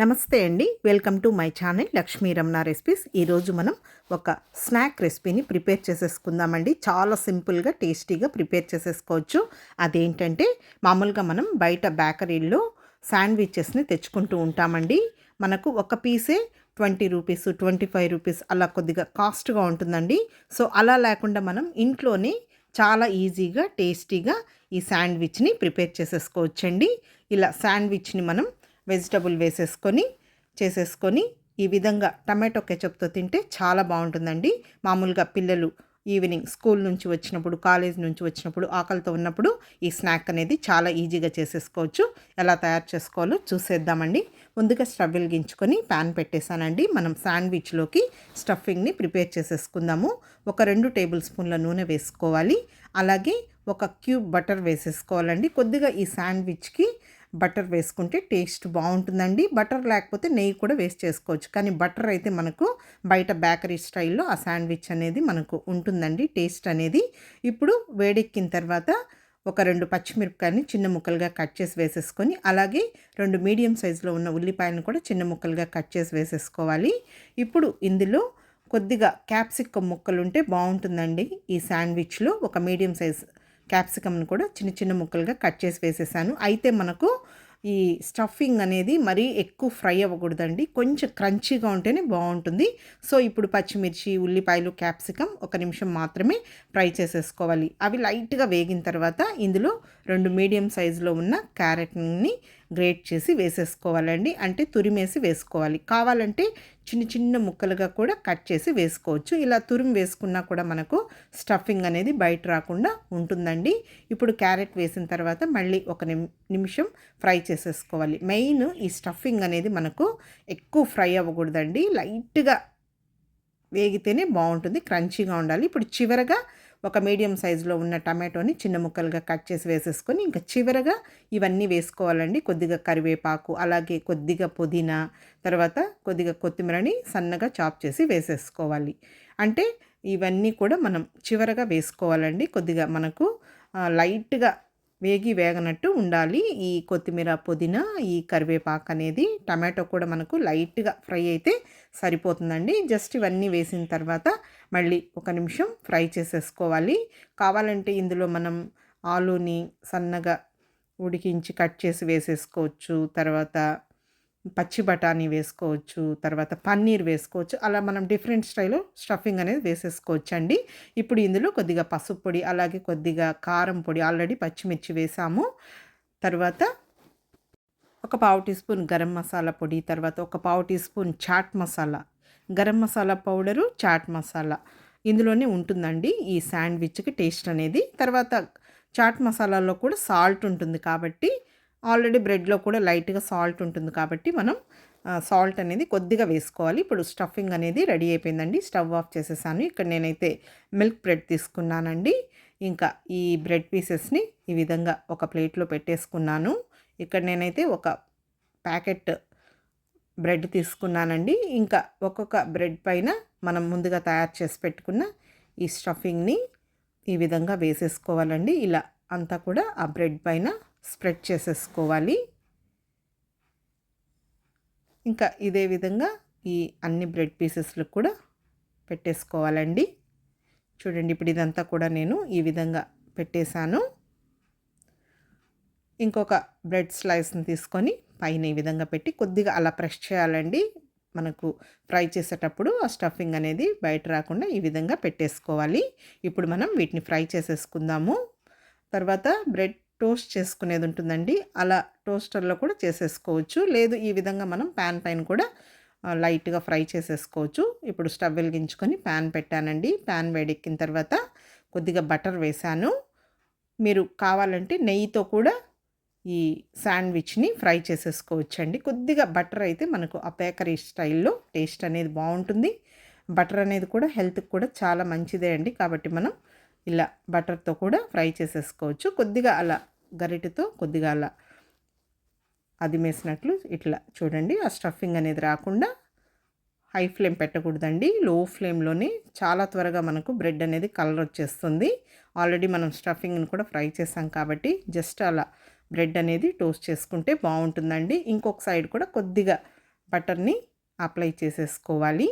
నమస్తే అండి. Welcome to my channel Lakshmi Ramana recipes. ఈరోజు మనం ఒక స్నాక్ రెసిపీని ప్రిపేర్ చేసేసుకుందామండి. చాలా సింపుల్గా టేస్టీగా ప్రిపేర్ చేసేసుకోవచ్చు. అదేంటంటే మామూలుగా మనం బయట బేకరీల్లో శాండ్విచెస్ని తెచ్చుకుంటూ ఉంటామండి. మనకు ఒక పీసే twenty rupees twenty five rupees అలా కొద్దిగా కాస్ట్గా ఉంటుందండి. సో అలా లేకుండా మనం ఇంట్లోనే చాలా ఈజీగా టేస్టీగా ఈ శాండ్విచ్ని ప్రిపేర్ చేసేసుకోవచ్చండి. ఇలా శాండ్విచ్ని మనం వెజిటబుల్ వేసేసుకొని చేసేసుకొని ఈ విధంగా టమాటో కెచప్తో తింటే చాలా బాగుంటుందండి. మామూలుగా పిల్లలు ఈవినింగ్ స్కూల్ నుంచి వచ్చినప్పుడు కాలేజ్ నుంచి వచ్చినప్పుడు ఆకలితో ఉన్నప్పుడు ఈ స్నాక్ అనేది చాలా ఈజీగా చేసేసుకోవచ్చు. ఎలా తయారు చేసుకోవాలో చూసేద్దామండి. ముందుగా స్టవ్ వెలిగించుకొని ప్యాన్ పెట్టేశానండి. మనం శాండ్విచ్లోకి స్టఫింగ్ని ప్రిపేర్ చేసేసుకుందాము. ఒక రెండు టేబుల్ స్పూన్ల నూనె వేసుకోవాలి. అలాగే ఒక క్యూబ్ బటర్ వేసేసుకోవాలండి. కొద్దిగా ఈ శాండ్విచ్కి బటర్ వేసుకుంటే టేస్ట్ బాగుంటుందండి. బటర్ లేకపోతే నెయ్యి కూడా వేస్ట్ చేసుకోవచ్చు. కానీ బటర్ అయితే మనకు బయట బేకరీ స్టైల్లో ఆ శాండ్విచ్ అనేది మనకు ఉంటుందండి టేస్ట్ అనేది. ఇప్పుడు వేడెక్కిన తర్వాత ఒక రెండు పచ్చిమిరపకాయని చిన్న ముక్కలుగా కట్ చేసి వేసేసుకొని అలాగే రెండు మీడియం సైజులో ఉన్న ఉల్లిపాయలను కూడా చిన్న ముక్కలుగా కట్ చేసి వేసేసుకోవాలి. ఇప్పుడు ఇందులో కొద్దిగా క్యాప్సికమ్ ముక్కలు ఉంటే బాగుంటుందండి ఈ శాండ్విచ్లో. ఒక మీడియం సైజ్ క్యాప్సికమ్ని కూడా చిన్న చిన్న ముక్కలుగా కట్ చేసి వేసేసాను. అయితే మనకు ఈ స్టఫింగ్ అనేది మరీ ఎక్కువ ఫ్రై అవ్వకూడదండి. కొంచెం క్రంచీగా ఉంటేనే బాగుంటుంది. సో ఇప్పుడు పచ్చిమిర్చి ఉల్లిపాయలు క్యాప్సికమ్ ఒక నిమిషం మాత్రమే ఫ్రై చేసేసుకోవాలి. అవి లైట్గా వేగిన తర్వాత ఇందులో రెండు మీడియం సైజులో ఉన్న క్యారెట్ని గ్రేట్ చేసి వేసేసుకోవాలండి. అంటే తురిమేసి వేసుకోవాలి. కావాలంటే చిన్న చిన్న ముక్కలుగా కూడా కట్ చేసి వేసుకోవచ్చు. ఇలా తురిమి వేసుకున్నా కూడా మనకు స్టఫింగ్ అనేది బయట రాకుండా ఉంటుందండి. ఇప్పుడు క్యారెట్ వేసిన తర్వాత మళ్ళీ ఒక నిమిషం ఫ్రై చేసేసుకోవాలి. మెయిన్ ఈ స్టఫింగ్ అనేది మనకు ఎక్కువ ఫ్రై అవ్వకూడదండి. లైట్గా వేగితేనే బాగుంటుంది. క్రంచీగా ఉండాలి. ఇప్పుడు చివరగా ఒక మీడియం సైజులో ఉన్న టమాటోని చిన్న ముక్కలుగా కట్ చేసి వేసేసుకొని ఇంకా చివరగా ఇవన్నీ వేసుకోవాలండి. కొద్దిగా కరివేపాకు అలాగే కొద్దిగా పుదీనా తర్వాత కొద్దిగా కొత్తిమీరని సన్నగా చాప్ చేసి వేసేసుకోవాలి. అంటే ఇవన్నీ కూడా మనం చివరగా వేసుకోవాలండి. కొద్దిగా మనకు లైట్గా వేగి వేగనట్టు ఉండాలి. ఈ కొత్తిమీర పుదీనా ఈ కరివేపాకు అనేది టమాటో కూడా మనకు లైట్గా ఫ్రై అయితే సరిపోతుందండి. జస్ట్ ఇవన్నీ వేసిన తర్వాత మళ్ళీ ఒక నిమిషం ఫ్రై చేసేసుకోవాలి. కావాలంటే ఇందులో మనం ఆలూని సన్నగా ఉడికించి కట్ చేసి వేసేసుకోవచ్చు. తర్వాత పచ్చి బఠానీ వేసుకోవచ్చు తర్వాత పన్నీర్ వేసుకోవచ్చు. అలా మనం డిఫరెంట్ స్టైల్లో స్టఫింగ్ అనేది వేసేసుకోవచ్చు అండి ఇప్పుడు ఇందులో కొద్దిగా పసుపు పొడి అలాగే కొద్దిగా కారం పొడి ఆల్రెడీ పచ్చిమిర్చి వేసాము. తర్వాత ఒక పావు టీ స్పూన్ గరం మసాలా పొడి తర్వాత ఒక పావు teaspoon chaat masala. Garam masala powder chaat masala ఇందులోనే ఉంటుందండి ఈ శాండ్విచ్కి టేస్ట్ అనేది. తర్వాత చాట్ మసాలాలో కూడా సాల్ట్ ఉంటుంది కాబట్టి ఆల్రెడీ బ్రెడ్లో కూడా లైట్గా సాల్ట్ ఉంటుంది కాబట్టి మనం సాల్ట్ అనేది కొద్దిగా వేసుకోవాలి. ఇప్పుడు స్టఫింగ్ అనేది రెడీ అయిపోయిందండి. స్టవ్ ఆఫ్ చేసేసాను. ఇక్కడ నేనైతే మిల్క్ బ్రెడ్ తీసుకున్నానండి. ఇంకా ఈ బ్రెడ్ పీసెస్ని ఈ విధంగా ఒక ప్లేట్లో పెట్టేసుకున్నాను. ఇక్కడ నేనైతే ఒక ప్యాకెట్ బ్రెడ్ తీసుకున్నానండి. ఇంకా ఒక్కొక్క బ్రెడ్ పైన మనం ముందుగా తయారు చేసి పెట్టుకున్న ఈ స్టఫింగ్ని ఈ విధంగా వేసేసుకోవాలండి. ఇలా అంతా కూడా ఆ బ్రెడ్ పైన స్ప్రెడ్ చేసేసుకోవాలి. ఇంకా ఇదే విధంగా ఈ అన్ని బ్రెడ్ పీసెస్లు కూడా పెట్టేసుకోవాలండి. చూడండి ఇప్పుడు ఇదంతా కూడా నేను ఈ విధంగా పెట్టేశాను. ఇంకొక బ్రెడ్ స్లైస్ని తీసుకొని పైన ఈ విధంగా పెట్టి కొద్దిగా అలా ప్రెస్ చేయాలండి. మనకు ఫ్రై చేసేటప్పుడు ఆ స్టఫింగ్ అనేది బయట రాకుండా ఈ విధంగా పెట్టేసుకోవాలి. ఇప్పుడు మనం వీటిని ఫ్రై చేసేసుకుందాము. తర్వాత బ్రెడ్ టోస్ట్ చేసుకునేది ఉంటుందండి. అలా టోస్టర్లో కూడా చేసేసుకోవచ్చు. లేదు ఈ విధంగా మనం ప్యాన్ పైన కూడా లైట్గా ఫ్రై చేసేసుకోవచ్చు. ఇప్పుడు స్టవ్ వెలిగించుకొని ప్యాన్ పెట్టానండి. ప్యాన్ వేడెక్కిన తర్వాత కొద్దిగా బటర్ వేశాను మీరు కావాలంటే నెయ్యితో కూడా ఈ శాండ్విచ్ని ఫ్రై చేసేసుకోవచ్చండి. కొద్దిగా బటర్ అయితే మనకు ఆ బేకరీ స్టైల్లో టేస్ట్ అనేది బాగుంటుంది. బటర్ అనేది కూడా హెల్త్కి కూడా చాలా మంచిదే అండి. కాబట్టి మనం ఇలా బటర్తో కూడా ఫ్రై చేసేసుకోవచ్చు. కొద్దిగా అలా గరిటెతో కొద్దిగా అలా అదిమేసినట్లు ఇట్లా చూడండి. ఆ స్టఫింగ్ అనేది రాకుండా హై ఫ్లేమ్ పెట్టకూడదండి. లో ఫ్లేమ్లోనే చాలా త్వరగా మనకు బ్రెడ్ అనేది కలర్ వచ్చేస్తుంది. ఆల్రెడీ మనం స్టఫింగ్ని కూడా ఫ్రై చేసాం కాబట్టి జస్ట్ అలా బ్రెడ్ అనేది టోస్ట్ చేసుకుంటే బాగుంటుందండి. ఇంకొక సైడ్ కూడా కొద్దిగా బటర్ని అప్లై చేసేసుకోవాలి.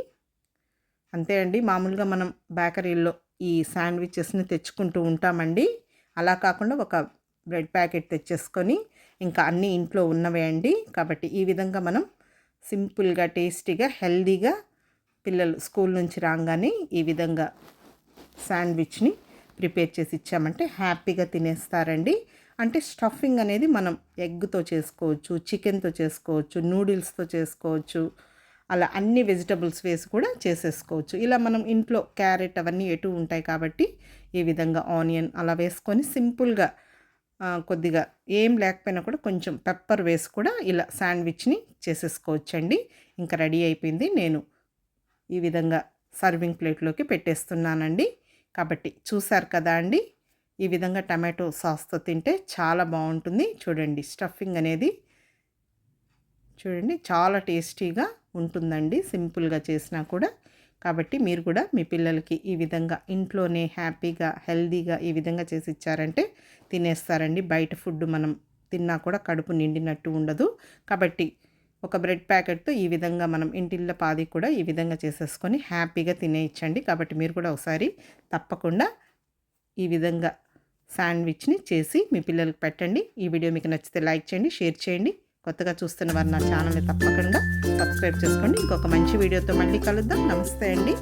అంతే అండి. మామూలుగా మనం బేకరీల్లో ఈ శాండ్విచెస్ని తెచ్చుకుంటూ ఉంటామండి. అలా కాకుండా ఒక బ్రెడ్ ప్యాకెట్ తెచ్చేసుకొని ఇంకా అన్నీ ఇంట్లో ఉన్నవే అండి. కాబట్టి ఈ విధంగా మనం సింపుల్గా టేస్టీగా హెల్దీగా పిల్లలు స్కూల్ నుంచి రాగానే ఈ విధంగా శాండ్విచ్ని ప్రిపేర్ చేసి ఇచ్చామంటే హ్యాపీగా తినేస్తారండి. అంటే స్టఫింగ్ అనేది మనం ఎగ్తో చేసుకోవచ్చు చికెన్తో చేసుకోవచ్చు నూడిల్స్తో చేసుకోవచ్చు అలా అన్ని వెజిటబుల్స్ వేసి కూడా చేసేసుకోవచ్చు. ఇలా మనం ఇంట్లో క్యారెట్ అవన్నీ ఎటు ఉంటాయి కాబట్టి ఈ విధంగా ఆనియన్ అలా వేసుకొని సింపుల్గా కొద్దిగా ఏం లేకపోయినా కూడా కొంచెం పెప్పర్ వేసి కూడా ఇలా శాండ్విచ్ని చేసేసుకోవచ్చండి. ఇంకా రెడీ అయిపోయింది. నేను ఈ విధంగా సర్వింగ్ ప్లేట్లోకి పెట్టేస్తున్నానండి. కాబట్టి చూశారు కదా అండి ఈ విధంగా టమాటో సాస్తో తింటే చాలా బాగుంటుంది. చూడండి స్టఫింగ్ అనేది చూడండి చాలా టేస్టీగా ఉంటుందండి. సింపుల్గా చేసినా కూడా కాబట్టి మీరు కూడా మీ పిల్లలకి ఈ విధంగా ఇంట్లోనే హ్యాపీగా హెల్దీగా ఈ విధంగా చేసి ఇచ్చారంటే తినేస్తారండి. బయట ఫుడ్ మనం తిన్నా కూడా కడుపు నిండినట్టు ఉండదు. కాబట్టి ఒక బ్రెడ్ ప్యాకెట్తో ఈ విధంగా మనం ఇంటిళ్ళ పాది కూడా ఈ విధంగా చేసేసుకొని హ్యాపీగా తినేయచ్చండి. కాబట్టి మీరు కూడా ఒకసారి తప్పకుండా ఈ విధంగా శాండ్విచ్ని చేసి మీ పిల్లలకి పెట్టండి. ఈ వీడియో మీకు నచ్చితే లైక్ చేయండి షేర్ చేయండి. కొత్తగా చూస్తున్న వారు నా ఛానల్ని తప్పకుండా సబ్స్క్రైబ్ చేసుకోండి. ఇంకొక మంచి వీడియోతో మళ్ళీ కలుద్దాం. నమస్తే అండి.